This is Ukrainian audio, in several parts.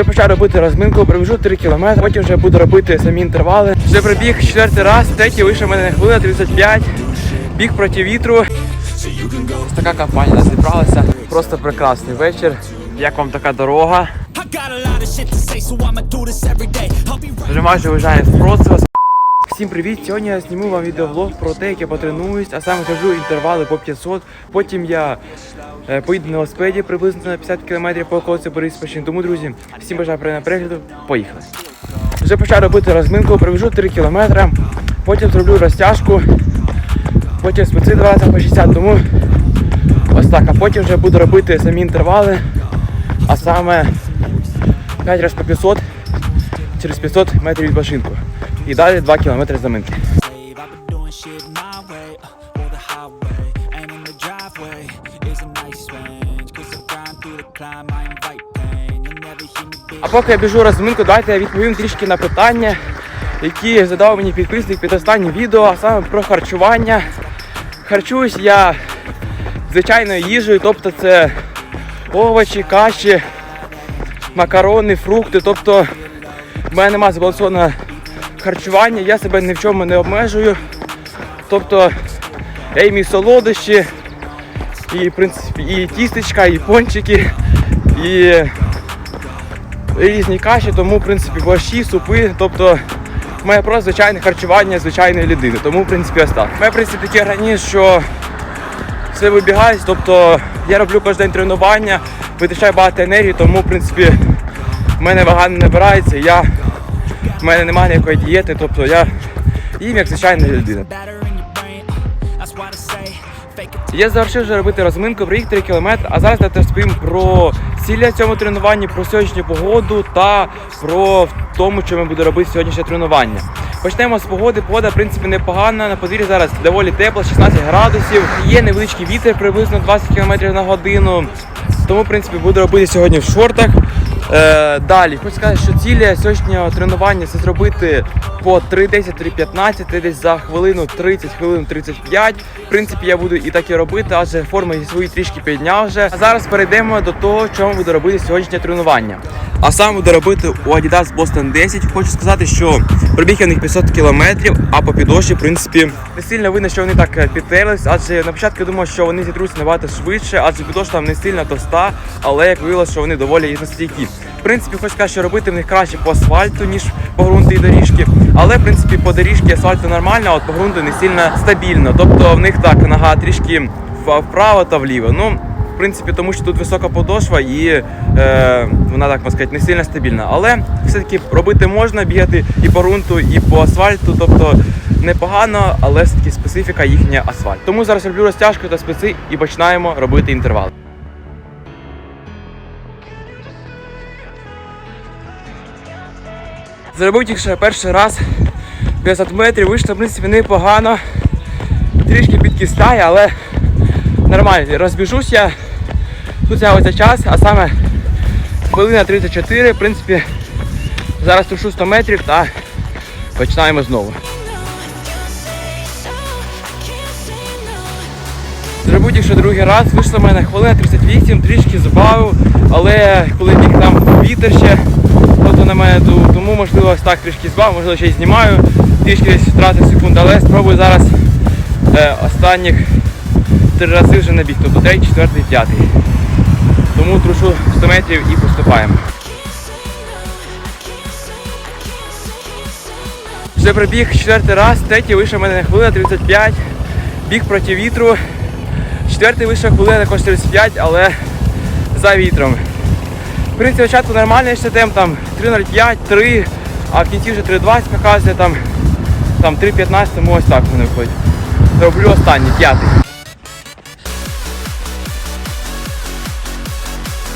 Вже почав робити розминку, пробіжу 3 км, потім вже буду робити самі інтервали. Вже пробіг четвертий раз, третій вийшов в мене хвилина 35, біг проти вітру. Ось така компанія нас зібралася. Просто прекрасний вечір. Як вам така дорога? Вже майже виїжджаємо в Вроцлава. Всім привіт! Сьогодні я зніму вам відеоблог про те, як я потренуюсь, а саме зроблю інтервали по 500. Потім я е, поїду на велосипеді приблизно на 50 км по околиці Бориспільщини. Тому, друзі, всім бажаю приємного перегляду. Поїхали! Вже почав робити розминку, пробіжу 3 км, потім зроблю розтяжку, потім специ 20 по 60, тому ось так. А потім вже буду робити самі інтервали, а саме 5 разів по 500 через 500 метрів від машинку. І далі 2 кілометри заминки. А поки я біжу розминку, давайте я відповім трішки на питання, які задав мені підписник під останнім відео, а саме про харчування. Харчуюсь я звичайною їжею, тобто це овочі, каші, макарони, фрукти. Тобто в мене немає збалансованого харчування, я себе ні в чому не обмежую. Тобто я і солодощі, і, в принципі, і тістечка, і пончики, і різні каші, тому в принципі борщі, супи. Тобто мене просто звичайне харчування звичайної людини. Тому в принципі ось так. Мене в принципі такий організм, що все вибігає, тобто я роблю кожен день тренування, витрачаю багато енергії, тому в принципі в мене вага не набирається, я, в мене немає ніякої дієти, тобто я їм як звичайна людина. Я завершив вже робити розминку, проїх 3 км, а зараз я розповім про цілі цьому тренуванні, про сьогоднішню погоду та про тому, що ми будемо робити сьогоднішнє тренування. Почнемо з погоди. Погода, в принципі, непогана. На подвір'ї зараз доволі тепло, 16 градусів. Є невеличкий вітер, приблизно 20 км на годину. Тому, в принципі, буду робити сьогодні в шортах. Е, далі, хочу сказати, що цілі сьогоднішнього тренування це зробити по 3.10, 3.15, це десь за хвилину 30, хвилину 35. В принципі, я буду і так і робити, адже форми свої трішки підняв вже. А зараз перейдемо до того, чому буду робити сьогоднішнє тренування. А саме буду робити у Adidas Boston 10. Хочу сказати, що пробіг я в них 500 кілометрів, а по підошві, в принципі, не сильно видно, що вони так е, підтерлись, адже на початку думав, що вони зітруться набагато швидше, адже підошва там не сильно товста, але як виявилося, що вони доволі стійкі. В принципі, хочу сказати, що робити в них краще по асфальту, ніж по ґрунту і доріжки. Але в принципі по доріжці асфальту нормально, а от по ґрунту не сильно стабільно. Тобто в них так нога трішки вправо та вліво. Ну, принципі, тому що тут висока подошва і е, вона так можна сказати, не сильно стабільна. Але все-таки робити можна, бігати і по ґрунту, і по асфальту. Тобто непогано, але все-таки специфіка їхня асфальт. Тому зараз роблю розтяжку та специ і починаємо робити інтервал. Зробив тільки що перший раз 50 метрів, вийшло в принципі непогано. Трішки підкистає, але нормально. Розбіжусь я. Тут я ось час, а саме хвилина 34. В принципі, зараз тушу 100 метрів та починаємо знову. Зробив тільки що другий раз, вийшло в мене хвилина 38, трішки збавив, але коли біг там вітер ще, тобто на мене тому можливо так трішки збавив, можливо ще й знімаю, трішки десь втратив секунд, але спробую зараз е, останніх три рази вже набіг, тобто третій, четвертий, п'ятий. Тому трушу 100 метрів і поступаємо. Вже пробіг четвертий раз, третій вийшов мене хвилина 35, біг проти вітру. Четвертий вийшов хвилина також 35, але за вітром. В принципі, спочатку нормальний ще темп, там 3.05, 3, а в кінці вже 3.20 показує, там, там 3.15, тому ось так в мене виходить. Роблю останній, п'ятий.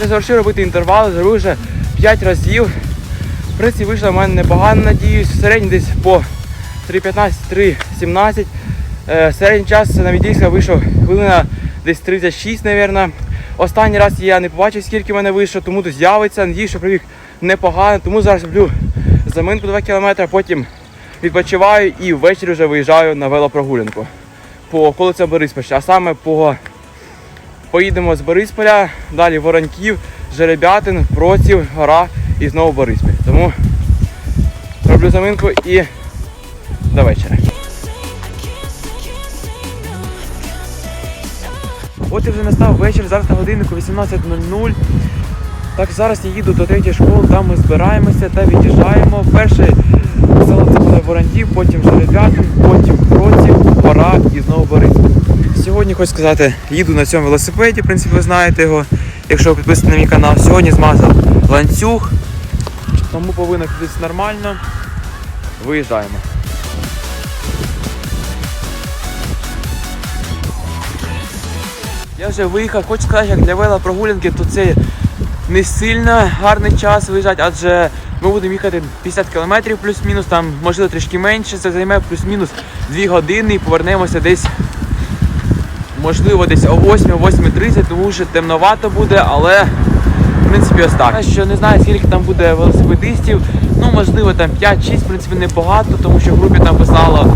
Я завершив робити інтервали, зробив вже 5 разів. В принципі, вийшло в мене непогано, надіюсь. Середній десь по 3.15, 3.17. Е, Середній час на відійська вийшов хвилина десь 36, мабуть. Останній раз я не побачив, скільки в мене вийшло, тому тут з'явиться. Надіюсь, що пробіг непогано, тому зараз роблю заминку 2 км, потім відпочиваю і ввечері вже виїжджаю на велопрогулянку по околицям Бориспільщини, а саме по Поїдемо з Борисполя, далі Вороньків, Жеребятин, Проців, Гора і знову Бориспіль. Тому роблю заминку і до вечора. От і вже настав вечір, зараз на годиннику 18.00. Так, зараз я їду до третьої школи, там ми збираємося та від'їжджаємо. Перше село це буде Воронтів, потім Жеребятин, потім Проців, Гора і знову Бориспіль. Сьогодні хочу сказати, їду на цьому велосипеді, в принципі, ви знаєте його, якщо ви підписані на мій канал. Сьогодні змазав ланцюг, тому повинно ходити нормально. Виїжджаємо. Я вже виїхав, хочу сказати, як для велопрогулянки, то це не сильно гарний час виїжджати, адже ми будемо їхати 50 км плюс-мінус, там можливо трішки менше, це займе плюс-мінус 2 години і повернемося десь, можливо, десь о 8-8.30, тому що темновато буде, але в принципі ось так. Що не знаю, скільки там буде велосипедистів, ну можливо там 5-6, в принципі, небагато, тому що в групі там писало,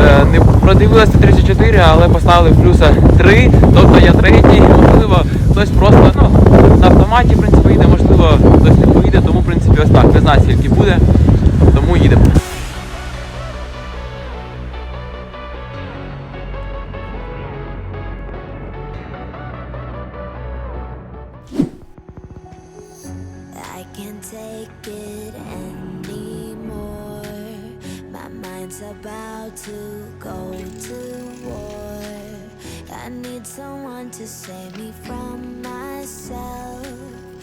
е, не продивилося 34, але поставили плюса 3, тобто я третій, можливо, хтось просто ну, на автоматі в принципі, їде, можливо, хтось не поїде, тому в принципі ось так. Не знаю, скільки буде, тому їдемо. My mind's about to go to war. I need someone to save me from myself.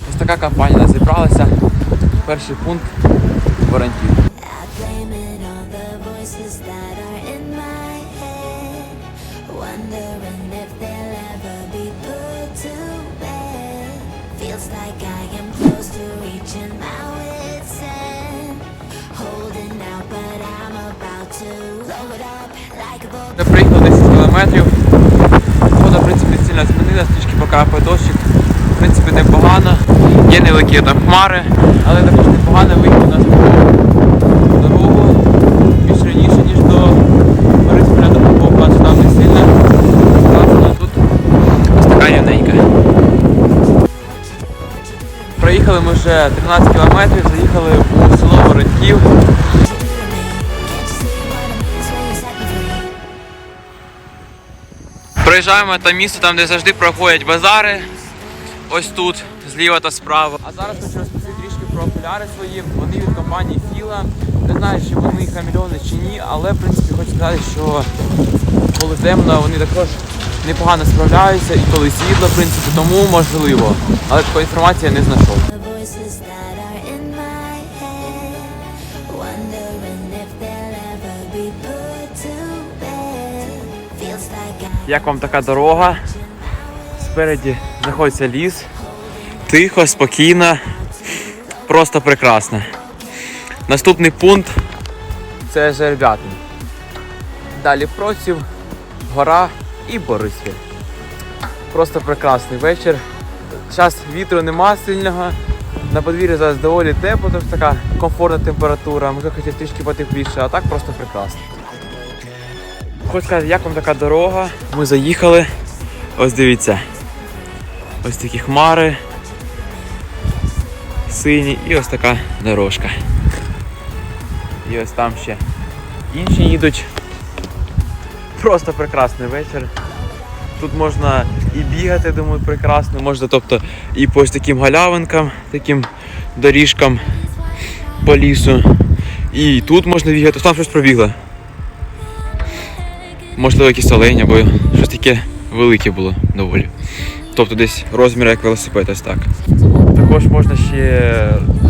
Ось така компанія у нас зібралася. Перший пункт Воронтів. I blame it on the voices that are in my head. Wondering if they'll ever be put to bed. Feels like I am close to reaching my wit's Ми приїхали 10 кілометрів. Погода, в принципі, сильно змінилась, трішки покапає дощик. В принципі, непогано. Є невеликі там хмари, але також непогано вийти на дорогу більш раніше, ніж до Борисполя до Поповка, там не сильно. Класно, тут ось така рівненька. Проїхали ми вже 13 кілометрів, заїхали у село Вороньків. Проїжджаємо там місто, там де завжди проходять базари. Ось тут, зліва та справа. А зараз хочу розповісти трішки про окуляри свої. Вони від компанії Філа. Не знаю, чи вони хамільони чи ні, але в принципі хочу сказати, що коли темно, вони також непогано справляються і коли світло, в принципі, тому можливо. Але такої інформації я не знайшов. Як вам така дорога? Спереді знаходиться ліс. Тихо, спокійно, просто прекрасно. Наступний пункт це Жеребятин. Далі Проців, гора і Бориспіль. Просто прекрасний вечір. Зараз вітру нема сильного. На подвір'ї зараз доволі тепло, тобто така комфортна температура, може хотіти трішки потепліше, а так просто прекрасно. Хочу сказати, як вам така дорога? Ми заїхали. Ось дивіться. Ось такі хмари. Сині і ось така дорожка. І ось там ще інші їдуть. Просто прекрасний вечір. Тут можна і бігати, думаю, прекрасно, можна тобто і по ось таким галявинкам, таким доріжкам по лісу. І тут можна бігати, там щось пробігло. Можливо, якісь олень або щось таке велике було доволі. Тобто десь розмір як велосипед, ось так. Також можна ще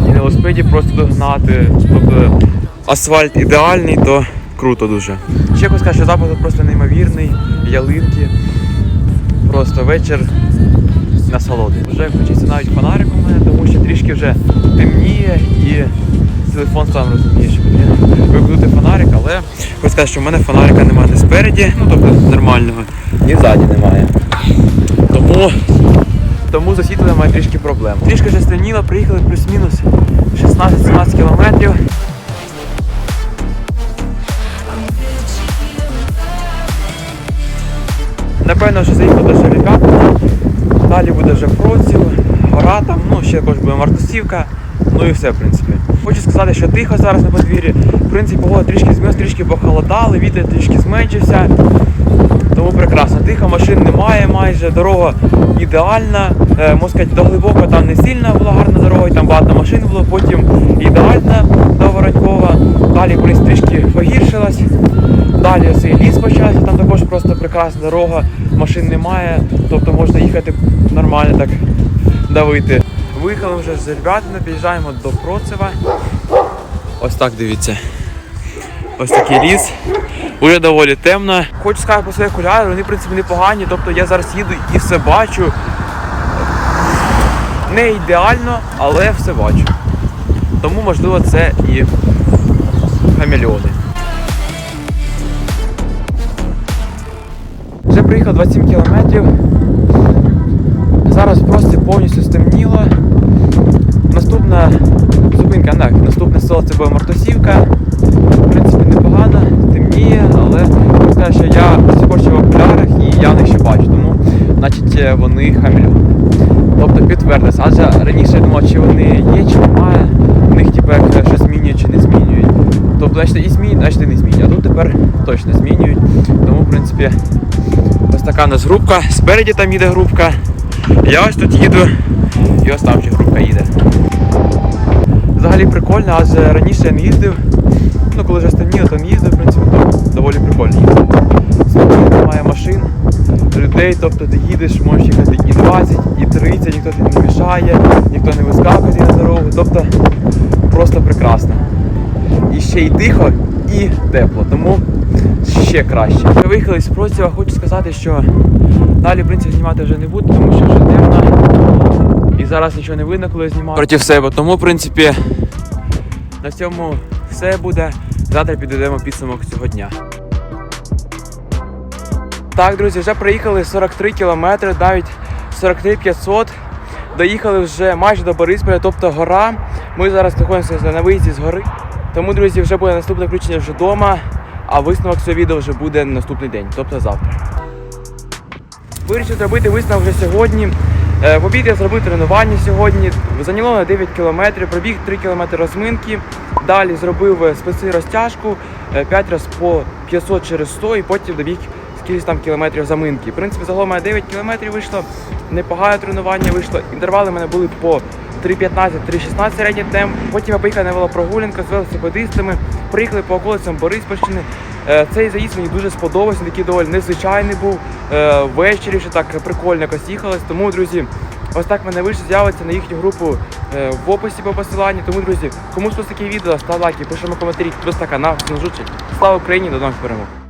і на велосипеді просто догнати. Тобто асфальт ідеальний, то круто дуже. Ще хочу сказати, що запах просто неймовірний, ялинки. Просто вечір насолоди. Вже включився навіть фонарик у мене, тому що трішки вже темніє і телефон сам розуміє, що потрібно вимкнути фонарик, але хочу сказати, що в мене фонарика немає не спереді, ну тобто нормального, ні ззаді немає. Тому, тому з освітленням має трішки проблем. Трішки вже стемніло, приїхали плюс-мінус 16-17 кілометрів. Напевно, вже заїхав до Жеребятина, далі буде вже Проців, гора там, ну ще також буде Мартусівка, ну і все, в принципі. Хочу сказати, що тихо зараз на подвір'ї. В принципі, погода трішки змінилась, трішки похолодали, вітер трішки зменшився. Тому прекрасно. Тихо, машин немає майже, дорога ідеальна. Е, можна сказати, до глибоко там не сильно була гарна дорога, там багато машин було, потім ідеальна до Воронькова. Далі принципі, трішки погіршилась. Далі і ліс почався, там також просто прекрасна дорога, машин немає, тобто можна їхати нормально так давити. Виїхали вже з Ребятина, під'їжджаємо до Процева. Ось так дивіться. Ось такий ліс. Уже доволі темно. Хочу сказати про свої окуляри, вони в принципі непогані. Тобто я зараз їду і все бачу. Не ідеально, але все бачу. Тому можливо це і хамелеони. Вже приїхав 27 кілометрів. Зараз просто повністю стемніло. Наступна зупинка, так, наступне село це буде Мартосівка. В принципі, непогано, темніє, але хочу що я сьогодні в окулярах і я них ще бачу, тому значить е, вони хамельони. Тобто підтвердилось. Адже раніше я думав, чи вони є, чи немає. В них типу, як щось змінюють чи не змінюють. Тобто, значить, і змінюють, значить і не змінюють. А тут тепер точно змінюють. Тому, в принципі, ось така у нас групка. Спереді там їде групка. Я ось тут їду, і ось там ще групка. Взагалі прикольно, адже раніше я не їздив. Ну, коли вже стемніло, то не їздив, в принципі, то доволі прикольно. Спокійно, немає машин, людей, тобто ти їдеш, можеш їхати і 20, і 30, ніхто тобі не мішає, ніхто не вискакує на дорогу. Тобто просто прекрасно. І ще й тихо, і тепло, тому ще краще. Ми виїхали з Процева, хочу сказати, що далі, в принципі, знімати вже не буду, тому що вже темно. І зараз нічого не видно, коли я знімаю проти себе. Тому, в принципі, на цьому все буде. Завтра підведемо підсумок цього дня. Так, друзі, вже проїхали 43 кілометри, навіть 43 500. Доїхали вже майже до Борисполя, тобто гора. Ми зараз знаходимося на виїзді з гори. Тому, друзі, вже буде наступне включення вже вдома, а висновок цього відео вже буде наступний день, тобто завтра. Вирішив зробити висновок вже сьогодні. Е, В обід я зробив тренування сьогодні. Зайняло на 9 кілометрів, пробіг 3 кілометри розминки. Далі зробив е, спеси розтяжку 5 разів по 500 через 100 і потім добіг скільки там кілометрів заминки. В принципі, загалом мене 9 кілометрів вийшло. Непогане тренування вийшло. Інтервали в мене були по 3.15-3.16 середній темп. Потім я поїхав на велопрогулянку з велосипедистами. Приїхали по околицям Бориспільщини. Е, Цей заїзд мені дуже сподобався, такий доволі незвичайний був. Е, Ввечері ще так прикольно якось їхалось. Тому, друзі, ось так мене вийшло з'явиться на їхню групу е, в описі по посиланню. Тому, друзі, кому сподобалось таке відео, став лайки, пишемо коментарі, така на зустрічі. Слава Україні, до нових перемог!